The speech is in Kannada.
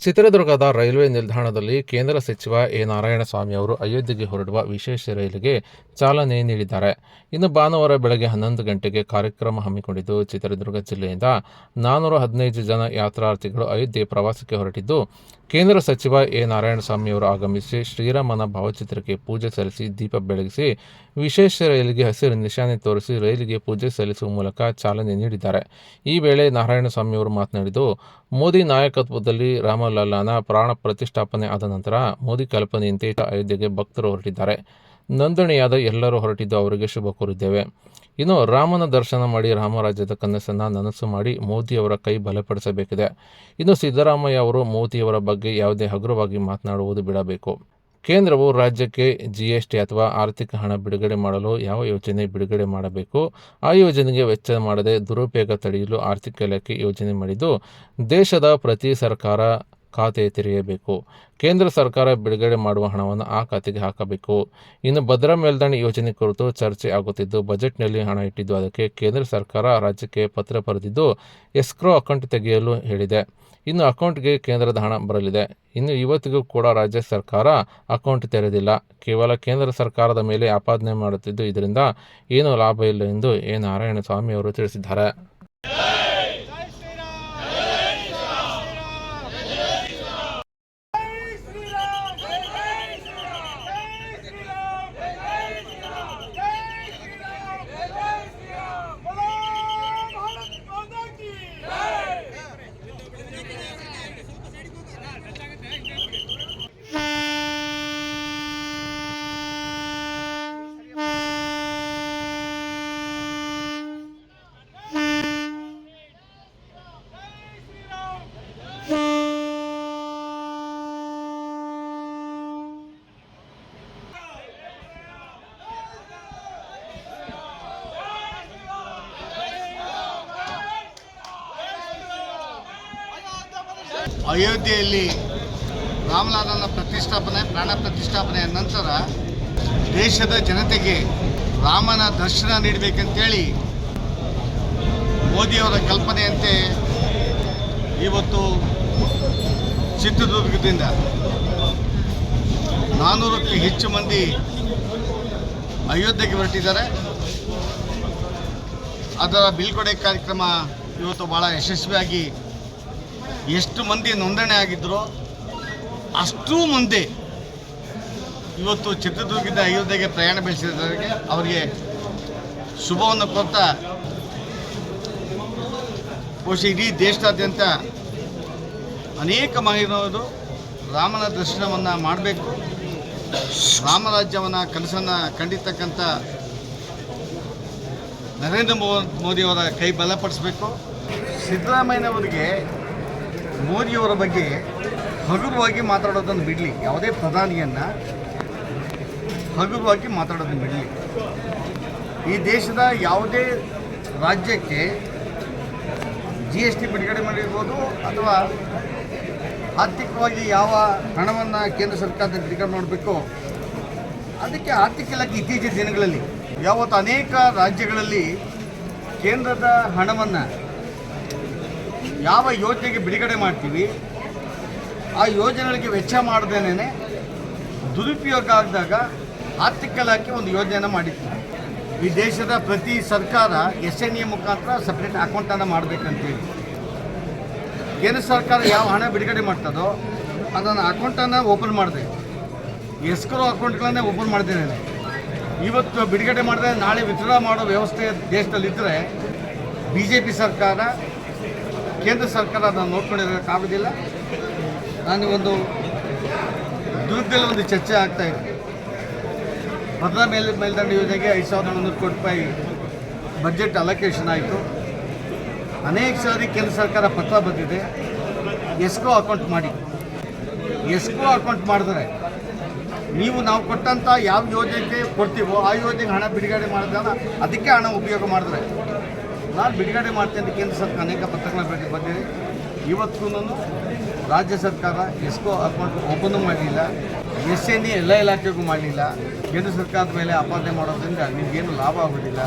ಚಿತ್ರದುರ್ಗದ ರೈಲ್ವೆ ನಿಲ್ದಾಣದಲ್ಲಿ ಕೇಂದ್ರ ಸಚಿವ ಎ. ನಾರಾಯಣಸ್ವಾಮಿ ಅವರು ಅಯೋಧ್ಯೆಗೆ ಹೊರಡುವ ವಿಶೇಷ ರೈಲಿಗೆ ಚಾಲನೆ ನೀಡಿದ್ದಾರೆ. ಇನ್ನು ಭಾನುವಾರ ಬೆಳಗ್ಗೆ ಹನ್ನೊಂದು ಗಂಟೆಗೆ ಕಾರ್ಯಕ್ರಮ ಹಮ್ಮಿಕೊಂಡಿದ್ದು ಚಿತ್ರದುರ್ಗ ಜಿಲ್ಲೆಯಿಂದ ನಾನ್ನೂರ ಹದಿನೈದು ಜನ ಯಾತ್ರಾರ್ಥಿಗಳು ಅಯೋಧ್ಯೆ ಪ್ರವಾಸಕ್ಕೆ ಹೊರಟಿದ್ದು ಕೇಂದ್ರ ಸಚಿವ ಎ. ನಾರಾಯಣಸ್ವಾಮಿಯವರು ಆಗಮಿಸಿ ಶ್ರೀರಾಮನ ಭಾವಚಿತ್ರಕ್ಕೆ ಪೂಜೆ ಸಲ್ಲಿಸಿ ದೀಪ ಬೆಳಗಿಸಿ ವಿಶೇಷ ರೈಲಿಗೆ ಹಸಿರು ನಿಶಾನೆ ತೋರಿಸಿ ರೈಲಿಗೆ ಪೂಜೆ ಸಲ್ಲಿಸುವ ಮೂಲಕ ಚಾಲನೆ ನೀಡಿದ್ದಾರೆ. ಈ ವೇಳೆ ನಾರಾಯಣಸ್ವಾಮಿಯವರು ಮಾತನಾಡಿದ್ದು, ಮೋದಿ ನಾಯಕತ್ವದಲ್ಲಿ ರಾಮಲಲ್ಲಾನ ಪ್ರಾಣ ಪ್ರತಿಷ್ಠಾಪನೆ ಆದ ನಂತರ ಮೋದಿ ಕಲ್ಪನೆಯಂತೆ ಅಯೋಧ್ಯೆಗೆ ಭಕ್ತರು ಹೊರಟಿದ್ದಾರೆ. ನೋಂದಣಿಯಾದ ಎಲ್ಲರೂ ಹೊರಟಿದ್ದು ಅವರಿಗೆ ಶುಭ ಕೋರಿದ್ದೇವೆ. ಇನ್ನು ರಾಮನ ದರ್ಶನ ಮಾಡಿ ರಾಮರಾಜ್ಯದ ಕನಸನ್ನು ನನಸು ಮಾಡಿ ಮೋದಿಯವರ ಕೈ ಬಲಪಡಿಸಬೇಕಿದೆ. ಇನ್ನು ಸಿದ್ದರಾಮಯ್ಯ ಅವರು ಮೋದಿಯವರ ಬಗ್ಗೆ ಯಾವುದೇ ಹಗುರವಾಗಿ ಮಾತನಾಡುವುದು ಬಿಡಬೇಕು. ಕೇಂದ್ರವು ರಾಜ್ಯಕ್ಕೆ ಜಿಎಸ್ಟಿ ಅಥವಾ ಆರ್ಥಿಕ ಹಣ ಬಿಡುಗಡೆ ಮಾಡಲು ಯಾವ ಯೋಜನೆ ಬಿಡುಗಡೆ ಮಾಡಬೇಕು? ಆ ಯೋಜನೆಗೆ ವೆಚ್ಚ ಮಾಡದೆ ದುರುಪಯೋಗ ತಡೆಯಲು ಆರ್ಥಿಕ ಇಲಾಖೆ ಯೋಜನೆ ಮಾಡಿದ್ದು, ದೇಶದ ಪ್ರತಿ ಸರ್ಕಾರ ಖಾತೆ ತೆರೆಯಬೇಕು. ಕೇಂದ್ರ ಸರ್ಕಾರ ಬಿಡುಗಡೆ ಮಾಡುವ ಹಣವನ್ನು ಆ ಖಾತೆಗೆ ಹಾಕಬೇಕು. ಇನ್ನು ಭದ್ರಾ ಮೇಲ್ದಾಣಿ ಯೋಜನೆ ಕುರಿತು ಚರ್ಚೆ ಆಗುತ್ತಿದ್ದು, ಬಜೆಟ್ನಲ್ಲಿ ಹಣ ಇಟ್ಟಿದ್ದು ಅದಕ್ಕೆ ಕೇಂದ್ರ ಸರ್ಕಾರ ರಾಜ್ಯಕ್ಕೆ ಪತ್ರ ಬರೆದಿದ್ದು, ಎಸ್ಕ್ರೋ ಅಕೌಂಟ್ ತೆಗೆಯಲು ಹೇಳಿದೆ. ಇನ್ನು ಅಕೌಂಟ್ಗೆ ಕೇಂದ್ರದ ಹಣ ಬರಲಿದೆ. ಇನ್ನು ಇವತ್ತಿಗೂ ಕೂಡ ರಾಜ್ಯ ಸರ್ಕಾರ ಅಕೌಂಟ್ ತೆರೆದಿಲ್ಲ. ಕೇವಲ ಕೇಂದ್ರ ಸರ್ಕಾರದ ಮೇಲೆ ಆಪಾದನೆ ಮಾಡುತ್ತಿದ್ದು ಇದರಿಂದ ಏನೂ ಲಾಭ ಇಲ್ಲ ಎಂದು ಎ. ನಾರಾಯಣಸ್ವಾಮಿ ಅವರು ತಿಳಿಸಿದ್ದಾರೆ. ಅಯೋಧ್ಯೆಯಲ್ಲಿ ರಾಮಲಾಲನ ಪ್ರತಿಷ್ಠಾಪನೆ, ಪ್ರಾಣ ಪ್ರತಿಷ್ಠಾಪನೆಯ ನಂತರ ದೇಶದ ಜನತೆಗೆ ರಾಮನ ದರ್ಶನ ನೀಡಬೇಕಂತೇಳಿ ಮೋದಿಯವರ ಕಲ್ಪನೆಯಂತೆ ಇವತ್ತು ಚಿತ್ರದುರ್ಗದಿಂದ ನಾನ್ನೂರಕ್ಕೂ ಹೆಚ್ಚು ಮಂದಿ ಅಯೋಧ್ಯೆಗೆ ಹೊರಟಿದ್ದಾರೆ. ಅದರ ಬೀಳ್ಕೊಡೆ ಕಾರ್ಯಕ್ರಮ ಇವತ್ತು ಭಾಳ ಯಶಸ್ವಿಯಾಗಿ ಎಷ್ಟು ಮಂದಿ ನೋಂದಣಿ ಆಗಿದ್ರೋ ಅಷ್ಟೂ ಮಂದಿ ಇವತ್ತು ಚಿತ್ರದುರ್ಗದ ಅಯೋಧ್ಯೆಗೆ ಪ್ರಯಾಣ ಬೆಳೆಸಿದವರಿಗೆ ಅವರಿಗೆ ಶುಭವನ್ನು ಕೊಡ್ತಾ ಬಹುಶಃ ಇಡೀ ದೇಶದಾದ್ಯಂತ ಅನೇಕ ಮಹಿಳೆಯರು ರಾಮನ ದರ್ಶನವನ್ನು ಮಾಡಬೇಕು. ರಾಮರಾಜ್ಯವನ್ನು ಕನಸನ್ನು ಕಂಡಿರ್ತಕ್ಕಂಥ ನರೇಂದ್ರ ಮೋದಿಯವರ ಕೈ ಬಲಪಡಿಸಬೇಕು. ಸಿದ್ದರಾಮಯ್ಯನವರಿಗೆ ಮೋದಿಯವರ ಬಗ್ಗೆ ಹಗುರವಾಗಿ ಮಾತಾಡೋದನ್ನು ಬಿಡಲಿ. ಯಾವುದೇ ಪ್ರಧಾನಿಯನ್ನು ಹಗುರವಾಗಿ ಮಾತಾಡೋದನ್ನು ಬಿಡಲಿ. ಈ ದೇಶದ ಯಾವುದೇ ರಾಜ್ಯಕ್ಕೆ ಜಿ ಎಸ್ ಟಿ ಬಿಡುಗಡೆ ಮಾಡಿರ್ಬೋದು ಅಥವಾ ಆರ್ಥಿಕವಾಗಿ ಯಾವ ಹಣವನ್ನು ಕೇಂದ್ರ ಸರ್ಕಾರದ ಬಿಡುಗಡೆ ಮಾಡಬೇಕು ಅದಕ್ಕೆ ಆರ್ಥಿಕ ಇಲಾಖೆ ಇತ್ತೀಚಿನ ದಿನಗಳಲ್ಲಿ, ಯಾವತ್ತು ಅನೇಕ ರಾಜ್ಯಗಳಲ್ಲಿ ಕೇಂದ್ರದ ಹಣವನ್ನು ಯಾವ ಯೋಜನೆಗೆ ಬಿಡುಗಡೆ ಮಾಡ್ತೀವಿ? ಆ ಯೋಜನೆಗಳಿಗೆ ವೆಚ್ಚ ಮಾಡದೇನೆ ದುರುಪಯೋಗ ಆಗಿದಾಗ ಆರ್ಥಿಕ ಇಲಾಖೆ ಒಂದು ಯೋಜನೆಯನ್ನು ಮಾಡಿತ್ತು. ಈ ದೇಶದ ಪ್ರತಿ ಸರ್ಕಾರ ಎಸ್ ಎನ್ ಎ ಮುಖಾಂತರ ಸಪ್ರೇಟ್ ಅಕೌಂಟನ್ನು ಮಾಡಬೇಕಂತೇಳಿ. ಕೇಂದ್ರ ಸರ್ಕಾರ ಯಾವ ಹಣ ಬಿಡುಗಡೆ ಮಾಡ್ತದೋ ಅದನ್ನು ಅಕೌಂಟನ್ನು ಓಪನ್ ಮಾಡಿದೆ. ಎಸ್ಕ್ರೋ ಅಕೌಂಟ್ಗಳನ್ನೇ ಓಪನ್ ಮಾಡಿದ್ದೇನೆ ಇವತ್ತು ಬಿಡುಗಡೆ ಮಾಡಿದ್ರೆ ನಾಳೆ ವಿತ್ಡ್ರಾ ಮಾಡೋ ವ್ಯವಸ್ಥೆ ದೇಶದಲ್ಲಿದ್ದರೆ ಬಿ ಜೆ ಪಿ ಸರ್ಕಾರ ಕೇಂದ್ರ ಸರ್ಕಾರ ಅದನ್ನು ನೋಡ್ಕೊಂಡಿರೋಕ್ಕಾಗೋದಿಲ್ಲ ನಾನು ಒಂದು ದುರ್ಗದಲ್ಲಿ ಒಂದು ಚರ್ಚೆ ಆಗ್ತಾ ಇದೆ. ಭದ್ರಾ ಮೇಲೆ, ಮೇಲ್ದಂಡ ಯೋಜನೆಗೆ ಐದು ಸಾವಿರದ ನಾನ್ನೂರು ಕೋಟಿ ರೂಪಾಯಿ ಬಜೆಟ್ ಅಲೋಕೇಶನ್ ಆಯಿತು. ಅನೇಕ ಸಾರಿ ಕೇಂದ್ರ ಸರ್ಕಾರ ಪತ್ರ ಬಂದಿದೆ ಎಸ್ಕೋ ಅಕೌಂಟ್ ಮಾಡಿ. ಎಸ್ಕೋ ಅಕೌಂಟ್ ಮಾಡಿದ್ರೆ ನೀವು ನಾವು ಕೊಟ್ಟಂಥ ಯಾವ ಯೋಜನೆಗೆ ಕೊಡ್ತೀವೋ ಆ ಯೋಜನೆಗೆ ಹಣ ಬಿಡುಗಡೆ ಮಾಡಿದಾಗ ಅದಕ್ಕೆ ಹಣ ಉಪಯೋಗ ಮಾಡಿದ್ರೆ ನಾನು ಬಿಡುಗಡೆ ಮಾಡ್ತೇನೆ ಕೇಂದ್ರ ಸರ್ಕಾರ ಅನೇಕ ಪತ್ರಗಳ ಬಗ್ಗೆ ಬಂದಿದೆ. ಇವತ್ತೂ ರಾಜ್ಯ ಸರ್ಕಾರ ಎಸ್ಕೋ ಅಕೌಂಟ್ ಓಪನ್ ಮಾಡಲಿಲ್ಲ. ಎಸ್ ಎನ್ ಎಲ್ಲ ಇಲಾಖೆಗೂ ಮಾಡಲಿಲ್ಲ. ಕೇಂದ್ರ ಸರ್ಕಾರದ ಮೇಲೆ ಆಪಾದನೆ ಮಾಡೋದ್ರಿಂದ ನಿಮಗೇನು ಲಾಭ ಆಗೋದಿಲ್ಲ.